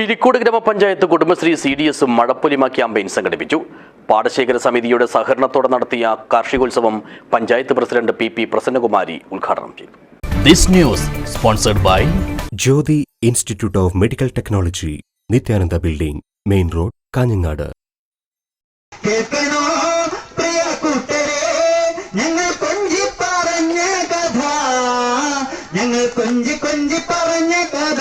പിലിക്കോട് ഗ്രാമപഞ്ചായത്ത് Kudumbashree C D എസും മഴപ്പൊലിമ campaign സംഘടിപ്പിച്ചു. പാടശേഖര സമിതിയുടെ സഹകരണത്തോടെ നടത്തിയ കാർഷികോത്സവം panchayat president P P Prasannakumari ഉദ്ഘാടനം ചെയ്തു. This news sponsored by Jyothi institute of medical technology Nithyananda building main road Kanhangad. ഞങ്ങൾ കൊഞ്ചി കൊഞ്ചി പറഞ്ഞ കഥ.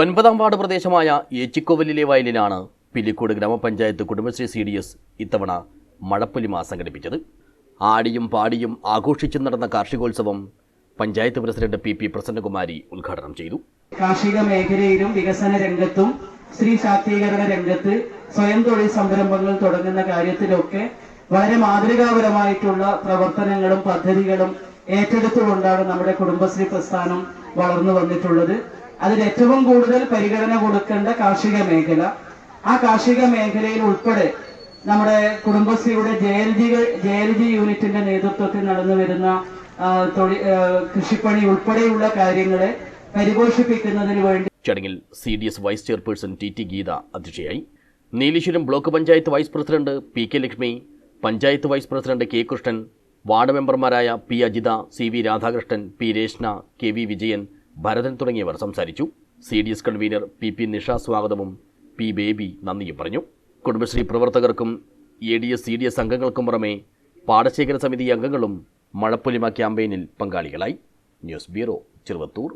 ഒൻപതാം വാർഡ് പ്രദേശമായ ഏച്ചിക്കോവലിലെ വയലിലാണ് പിലിക്കോട് ഗ്രാമപഞ്ചായത്ത് കുടുംബശ്രീ സി ഡി എസ് ഇത്തവണ മഴപ്പൊലിമ സംഘടിപ്പിച്ചത്. ആടിയും പാടിയും ആഘോഷിച്ചും നടന്ന കാർഷികോത്സവം panchayat president P P Prasannakumari ഉദ്ഘാടനം ചെയ്തു. കാർഷിക മേഖലയിലും വികസന രംഗത്തും സ്ത്രീ ശാക്തീകരണ രംഗത്ത് സ്വയം തൊഴിൽ സംരംഭങ്ങൾ തുടങ്ങുന്ന കാര്യത്തിലൊക്കെ വളരെ മാതൃകാപരമായിട്ടുള്ള പ്രവർത്തനങ്ങളും പദ്ധതികളും ഏറ്റെടുത്തുകൊണ്ടാണ് നമ്മുടെ കുടുംബശ്രീ പ്രസ്ഥാനം വളർന്നു വന്നിട്ടുള്ളത്. അതിൽ ഏറ്റവും കൂടുതൽ പരിഗണന കൊടുക്കേണ്ട കാർഷിക മേഖല. ആ കാർഷിക മേഖലയിൽ ഉൾപ്പെടെ നമ്മുടെ കുടുംബശ്രീയുടെ J L G J L G യൂണിറ്റിന്റെ നേതൃത്വത്തിൽ നടന്നു വരുന്ന കൃഷിപ്പണി ഉൾപ്പെടെയുള്ള കാര്യങ്ങളെ പരിപോഷിപ്പിക്കുന്നതിന് വേണ്ടി ചടങ്ങിൽ C D S vice chairperson T T Geetha അധ്യക്ഷയായി. Nileshwaram block panchayat vice president P K Lakshmi panchayat vice president K Krishnan ward മെമ്പർമാരായ P Ajitha C V Radhakrishnan P Reshna K V Vijayan Bharathan തുടങ്ങിയവർ സംസാരിച്ചു. C D S convener P P Nisha സ്വാഗതവും P Baby നന്ദിയും പറഞ്ഞു. കുടുംബശ്രീ പ്രവർത്തകർക്കും A D S C D S അംഗങ്ങൾക്കും പുറമെ പാടശേഖര സമിതി അംഗങ്ങളും മഴപ്പൊലിമ ക്യാമ്പയിനിൽ പങ്കാളികളായി. News bureau Cheruvathur.